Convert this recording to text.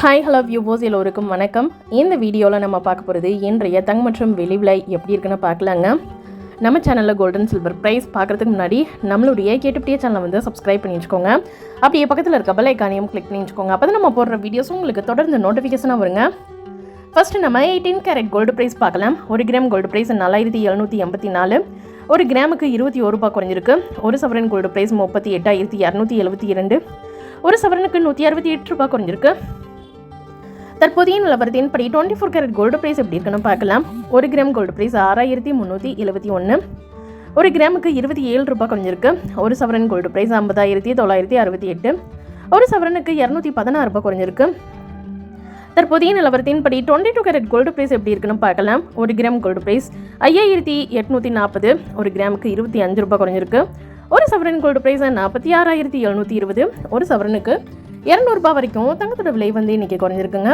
Hi hello வியூவோஸ் எல்லோருக்கும் வணக்கம். இந்த வீடியோவில் நம்ம பார்க்க போகிறது இன்றைய தங்க மற்றும் வெளி விலை எப்படி இருக்குன்னு பார்க்கலாங்க. நம்ம சேனலில் கோல்டன் சில்வர் ப்ரைஸ் பார்க்குறதுக்கு முன்னாடி நம்மளுடைய கேட்டுப்படியே சேனலை வந்து சப்ஸ்கிரைப் பண்ணி வச்சுக்கோங்க. அப்படியே பக்கத்தில் இருக்க பெல் ஐக்கானையும் கிளிக் பண்ணி வச்சுக்கோங்க. அப்போ தான் நம்ம போடுற வீடியோஸ் உங்களுக்கு தொடர்ந்து நோட்டிஃபிகேஷனாக வருங்க. ஃபஸ்ட்டு நம்ம எயிட்டீன் கேரட் கோல்டு ப்ரைஸ் பார்க்கலாம். ஒரு கிராம் கோல்டு ப்ரைஸ் நாலாயிரத்தி எழுநூற்றி எண்பத்தி நாலு. ஒரு கிராமுக்கு இருபத்தி ஒரு ரூபாய் குறைஞ்சிருக்கு. ஒரு சவரன் கோல்டு ப்ரைஸ் முப்பத்தி எட்டாயிரத்தி இரநூத்தி எழுபத்தி இரண்டு. ஒரு சவரனுக்கு நூற்றி அறுபத்தி எட்டு ரூபாய் குறைஞ்சிருக்கு. தற்போதைய நிலவரத்தின்படி twenty four carat gold price எப்படி இருக்குன்னு பார்க்கலாம். ஒரு கிராம் கோல்டு ப்ரைஸ் ஆறாயிரத்தி முந்நூற்றி எழுபத்தி ஒன்று ஒரு கிராமுக்கு இருபத்தி ஏழு ரூபாய் குறைஞ்சிருக்கு. ஒரு சவரன் கோல்டு ப்ரைஸ் ஐம்பதாயிரத்தி தொள்ளாயிரத்தி அறுபத்தி எட்டு. ஒரு சவரனுக்கு இரநூத்தி பதினாறு ரூபாய் குறைஞ்சிருக்கு. தற்போதைய நிலவரத்தின்படி twenty two carat gold price எப்படி இருக்குன்னு பார்க்கலாம். ஒரு கிராம் கோல்டு ப்ரைஸ் ஐயாயிரத்தி எட்நூற்றி நாற்பது. ஒரு கிராமுக்கு இருபத்தி அஞ்சு ரூபாய் குறைஞ்சிருக்கு. ஒரு சவரன் கோல்டு ப்ரைஸ் நாற்பத்தி ஆறாயிரத்தி எழுநூற்றி இருபது. ஒரு சவரனுக்கு இரநூறுபா வரைக்கும் தங்கத்தோட விலை வந்து இன்றைக்கி குறைஞ்சிருக்குங்க.